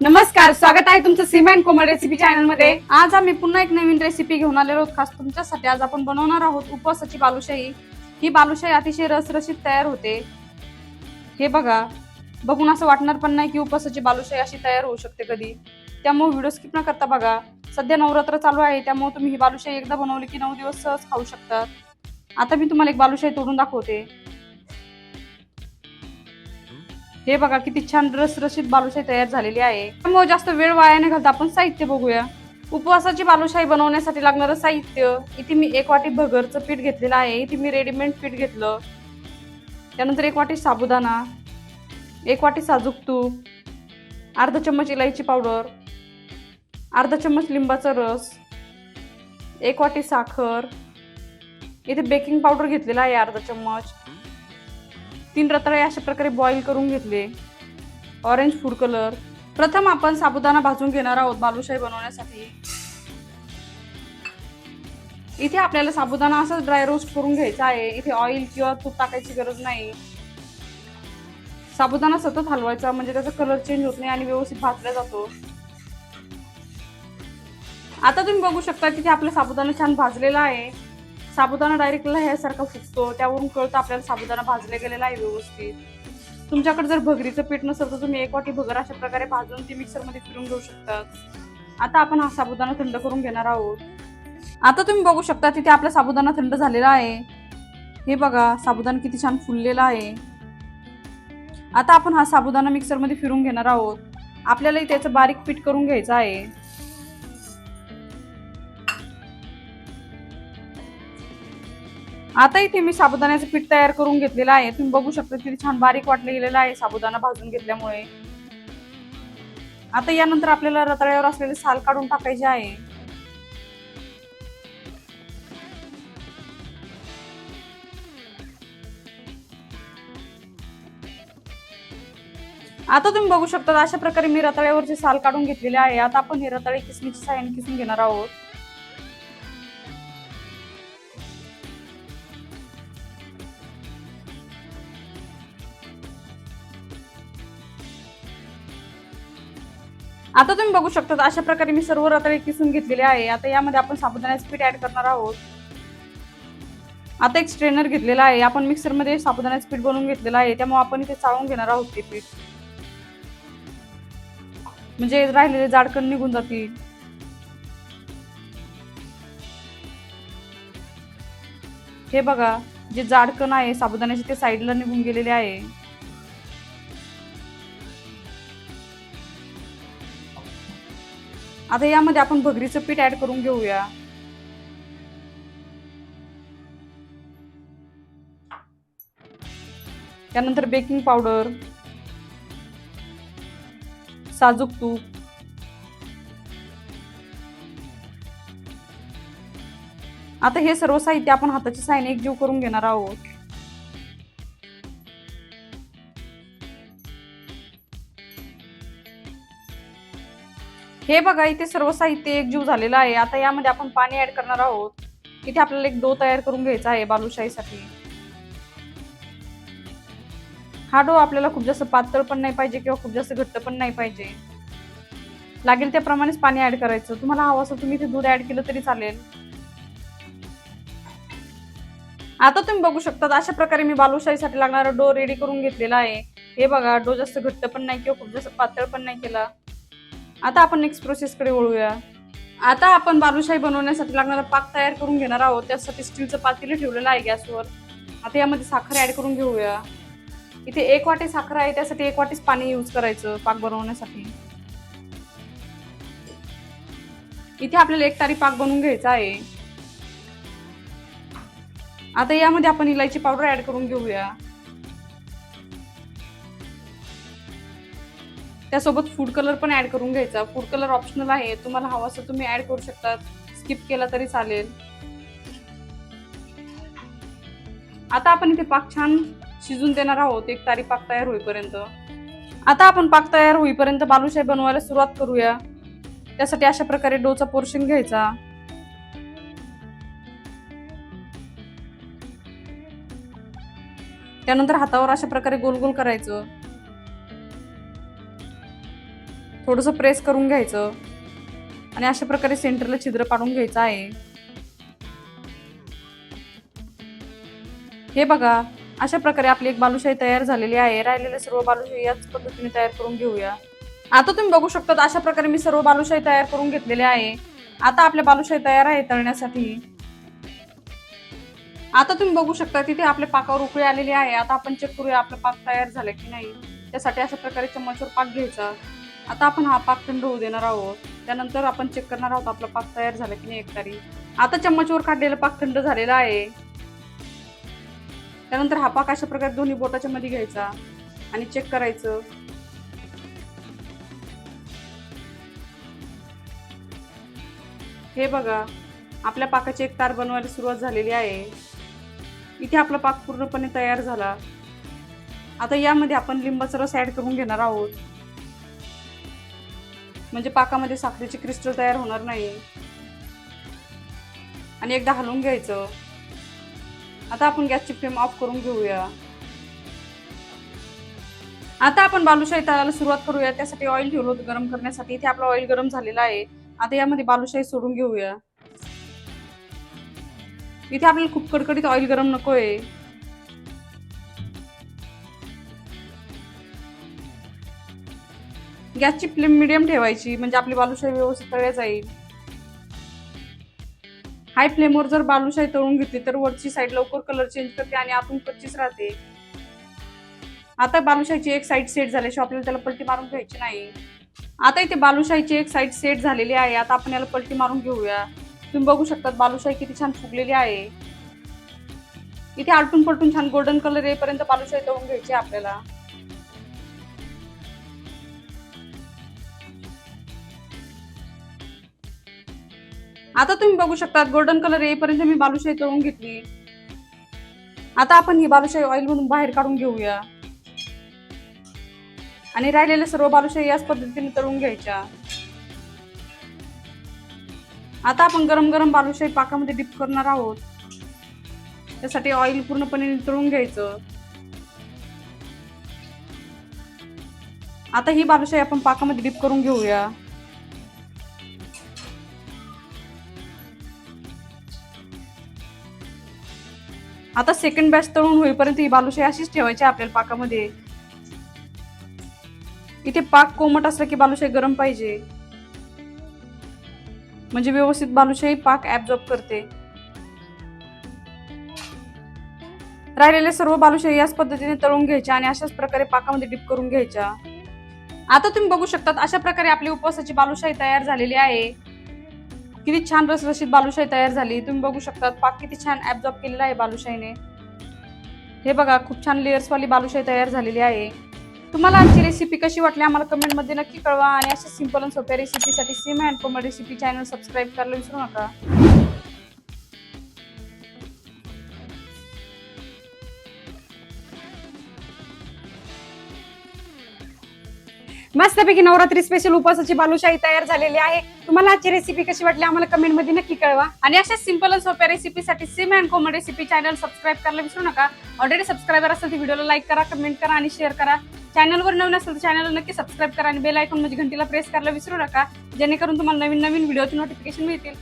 नमस्कार स्वागत आहे तुमचं सीमा कोमल रेसिपी चॅनलमध्ये. आज आम्ही पुन्हा एक नवीन रेसिपी घेऊन आलेलो आहोत. खास तुमच्यासाठी आज आपण बनवणार आहोत उपवासाची बालुशाही. ही बालुशाही अतिशय रसरशीत तयार होते. हे बघा बघून असं वाटणार पण नाही की उपवासाची बालुशाही अशी तयार होऊ शकते कधी. त्यामुळे व्हिडिओ स्किप न करता बघा सध्या नवरात्र चालू आहे त्यामुळे तुम्ही ही बालुशाही एकदा बनवली की नऊ दिवस सहज खाऊ शकतात आता मी तुम्हाला एक बालुशाही तोडून दाखवते. हे बघा किती छान रसरशीत बालुशाही तयार झालेली आहे. त्यामुळे जास्त वेळ वाया न घालता आपण साहित्य बघूया. उपवासाची बालुशाही बनवण्यासाठी लागणारं साहित्य इथे मी एक वाटी भगरचं पीठ घेतलेलं आहे. इथे मी रेडीमेड पीठ घेतलं. त्यानंतर एक वाटी साबुदाणा एक वाटी साजूक तूप अर्धा चम्मच इलायची पावडर अर्धा चम्मच लिंबाचा रस एक वाटी साखर. इथे बेकिंग पावडर घेतलेला आहे अर्धा चम्मच. तीन रताळे अशा प्रकारे बॉईल करून घेतले. ऑरेंज फूड कलर प्रथम आपण साबुदाणा भाजून घेणार आहोत बालुशाही बनवण्यासाठी. इथे आपल्याला साबुदाणा असाच ड्राय रोस्ट करून घ्यायचा आहे. इथे ऑइल किंवा तूप टाकायची गरज नाही. साबुदाणा सतत हलवायचा म्हणजे त्याचा कलर चेंज होत नाही आणि व्यवस्थित भाजला जातो. आता तुम्ही बघू शकता की ते आपला साबुदाणा छान भाजलेला आहे. साबुदाणा डायरेक्ट ह्यासारखा फुटतो त्यावरून कळतं आपल्याला साबुदाणा भाजले गेलेला आहे व्यवस्थित. तुमच्याकडे जर भगरीचं पीठ नसेल तर तुम्ही एक वाटी भगर अशा प्रकारे भाजून ती मिक्सरमध्ये फिरून घेऊ शकतात आता आपण हा साबुदाणा थंड करून घेणार आहोत. आता तुम्ही बघू शकता तिथे आपला साबुदाणा थंड झालेला आहे. हे बघा साबुदाणा किती छान फुललेला आहे. आता आपण हा साबुदाणा मिक्सरमध्ये फिरून घेणार आहोत. आपल्यालाही त्याचं बारीक पीठ करून घ्यायचं आहे. आता इथे मी साबुदाण्याचं पीठ तयार करून घेतलेलं आहे. तुम्ही बघू शकता किती छान बारीक वाटलं गेलेलं आहे साबुदाणा भाजून घेतल्यामुळे. आता यानंतर आपल्याला रताळ्यावर असलेले साल काढून टाकायचे आहे. आता तुम्ही बघू शकता अशा प्रकारे मी रताळ्यावरचे साल काढून घेतलेले आहे. आता आपण हे रताळे किसमीची सायन किसून घेणार आहोत. आता तुम्ही बघू शकता अशा प्रकारे मी सर्व रताळे किसून घेतलेले आहे. आता यामध्ये आपण साबुदाण्याचं पीठ ऍड करणार आहोत. आता एक स्ट्रेनर घेतलेला आहे. आपण मिक्सरमध्ये साबुदाण्याचं पीठ बनवून घेतलेलं आहे. त्यामुळे आपण इथे चाळून घेणार आहोत ते पीठ. म्हणजे राहिलेले जाडकण निघून जातील. हे बघा जे जाडकण आहे साबुदाण्याचे ते साईडला निघून गेलेले आहे. आता यामध्ये आपण भगरीचं पीठ ऍड करून घेऊया. त्यानंतर बेकिंग पावडर साजूक तूप आता हे सर्व साहित्य आपण हाताच्या साहाय्याने एकजीव करून घेणार आहोत. हे बघा इथे सर्व साहित्य एकजीव झालेलं आहे. आता यामध्ये आपण पाणी ऍड करणार आहोत. इथे आपल्याला एक डो तयार करून घ्यायचा आहे बालुशाहीसाठी. हा डो आपल्याला खूप जास्त पातळ पण नाही पाहिजे किंवा खूप जास्त घट्ट पण नाही पाहिजे. लागेल त्याप्रमाणेच पाणी ऍड करायचं. तुम्हाला हवं असं तुम्ही इथे दूध ऍड केलं तरी चालेल. आता तुम्ही बघू शकता अशा प्रकारे मी बालुशाहीसाठी लागणारा डो रेडी करून घेतलेला आहे. हे बघा डो जास्त घट्ट पण नाही किंवा खूप जास्त पातळ पण नाही केला. आता आपण नेक्स्ट प्रोसेसकडे वळूया. आता आपण बालुशाही बनवण्यासाठी लागणारा पाक तयार करून घेणार आहोत. त्यासाठी स्टीलचं पातेलं ठेवलेलं आहे गॅसवर. आता यामध्ये साखर ऍड करून घेऊया. इथे एक वाटी साखर आहे त्यासाठी एक वाटीच पाणी यूज करायचं पाक बनवण्यासाठी. इथे आपल्याला एक तारी पाक बनवून घ्यायचा आहे. आता यामध्ये आपण इलायची पावडर ऍड करून घेऊया. त्यासोबत फूड कलर पण ॲड करून घ्यायचा. फूड कलर ऑप्शनल आहे. तुम्हाला हवा असं तुम्ही ॲड करू शकता. स्किप केला तरी चालेल. आता आपण इथे पाक छान शिजून देणार आहोत. एक तारी पाक तयार होईपर्यंत. आता आपण पाक तयार होईपर्यंत बालुशाही बनवायला सुरुवात करूया. त्यासाठी अशा प्रकारे डोचा पोर्शन घ्यायचा. त्यानंतर हातावर अशा प्रकारे गोल गोल करायचं. थोडंसं प्रेस करून घ्यायचं. आणि अशा प्रकारे सेंटरला छिद्र पाडून घ्यायचं आहे. हे बघा अशा प्रकारे आपली एक बालुशाही तयार झालेली आहे. राहिलेले सर्व बालुशाही याच पद्धतीने तयार करून घेऊया. आता तुम्ही बघू शकता अशा प्रकारे मी सर्व बालुशाही तयार करून घेतलेले आहे. आता आपल्या बालुशाही तयार आहे तळण्यासाठी. आता तुम्ही बघू शकता तिथे आपल्या पाकावर उकळी आलेली आहे. आता आपण चेक करूया आपलं पाक तयार झालं की नाही. त्यासाठी अशा प्रकारे चम्मचवर पाक घ्यायचा. आता आपण हा पाक थंड होऊ देणार आहोत. त्यानंतर आपण चेक करणार आहोत आपला पाक तयार झाला की नाही एक तारी. आता चम्मचवर काढलेला पाक थंड झालेला आहे. त्यानंतर हा पाक अशा प्रकारे दोन्ही बोटाच्या मध्ये घ्यायचा आणि चेक करायचं. हे बघा आपल्या पाकाची एक तार बनवायला सुरुवात झालेली आहे. इथे आपला पाक पूर्णपणे तयार झाला. आता यामध्ये आपण लिंबाचा रस ऍड करून घेणार आहोत. म्हणजे पाकामध्ये साखरेचे क्रिस्टल तयार होणार नाही. आणि एकदा हलवून घ्यायचं. आता आपण गॅसची फ्लेम ऑफ करून घेऊया. आता आपण बालुशाही तळायला सुरुवात करूया. त्यासाठी ऑइल ठेवलं होतं गरम करण्यासाठी. इथे आपला ऑइल गरम झालेला आहे. आता यामध्ये बालुशाही सोडून घेऊया. इथे आपल्याला खूप कडकडीत ऑइल गरम नको आहे गॅसची फ्लेम मिडियम ठेवायची म्हणजे आपली बालुशाही व्यवस्थित तळल्या जाईल. हाय फ्लेमवर जर बालुशाही तळून घेतली तर वरची साईड लवकर कलर चेंज करते आणि आतून कच्चीच राहते. आता बालुशाहीची एक साईड सेट झाल्याशिवाय आपल्याला त्याला पलटी मारून घ्यायची नाही. आता इथे बालुशाहीची एक साईड सेट झालेली आहे. आता आपण याला पलटी मारून घेऊया. तुम्ही बघू शकता बालुशाही किती छान फुगलेली आहे. इथे आलटून पलटून छान गोल्डन कलर येईपर्यंत बालुशाही तळून घ्यायची आपल्याला. आता तुम्ही बघू शकता गोल्डन कलर येईपर्यंत मी बालुशाही तळून घेतली. आता आपण ही बालुशाही ऑइल मधून बाहेर काढून घेऊया. आणि राहिलेल्या सर्व बालुशाही याच पद्धतीने तळून घ्यायच्या. आता आपण गरम गरम बालुशाही पाकामध्ये डिप करणार आहोत. त्यासाठी ऑइल पूर्णपणे तळून घ्यायचं. आता ही बालुशाही आपण पाकामध्ये डिप करून घेऊया. आता सेकंड बॅच तळून होईपर्यंत ही बालुशाही अशीच ठेवायची आपल्याला पाकामध्ये. इथे पाक कोमट असला की बालुशाही गरम पाहिजे. म्हणजे व्यवस्थित बालुशाही पाक ऍब्झॉर्ब करते. राहिलेले सर्व बालुशाही याच पद्धतीने तळून घ्यायच्या आणि अशाच प्रकारे पाकामध्ये डिप करून घ्यायच्या. आता तुम्ही बघू शकता अशा प्रकारे आपली उपवासाची बालुशाही तयार झालेली आहे. किती छान रसरशीत बालुशाही तयार झाली. तुम्ही बघू शकता पाक किती छान ऍब्झॉर्ब केलेला आहे बालुशाहीने. हे बघा खूप छान लेयर्सवाली बालुशाही तयार झालेली आहे. तुम्हाला आमची रेसिपी कशी वाटली आम्हाला कमेंटमध्ये नक्की कळवा आणि अशा सिंपल आणि सोप्या रेसिपीसाठी Sim and Komal recipe channel subscribe करायला विसरू नका. मस्तपैकी नवरात्री स्पेशल उपवासाची बालुशाही तयार झालेली आहे. तुम्हाला आजची रेसिपी कशी वाटली आम्हाला कमेंटमध्ये नक्की कळवा. आणि अशा सिंपल आणि सोप्या रेसिपीसाठी Sim and Komal recipe channel subscribe करायला विसरू नका. ऑलरेडी सबस्क्रायबर असेल तर व्हिडिओला लाईक करा कमेंट करा आणि शेअर करा. चॅनलवर नवीन असेल तर चॅनलला नक्की सबस्क्राईब करा आणि बेल आयकॉन म्हणजे घंटीला प्रेस करायला विसरू नका. जेणेकरून तुम्हाला नवीन नवीन व्हिडिओचे नोटिफिकेशन मिळतील.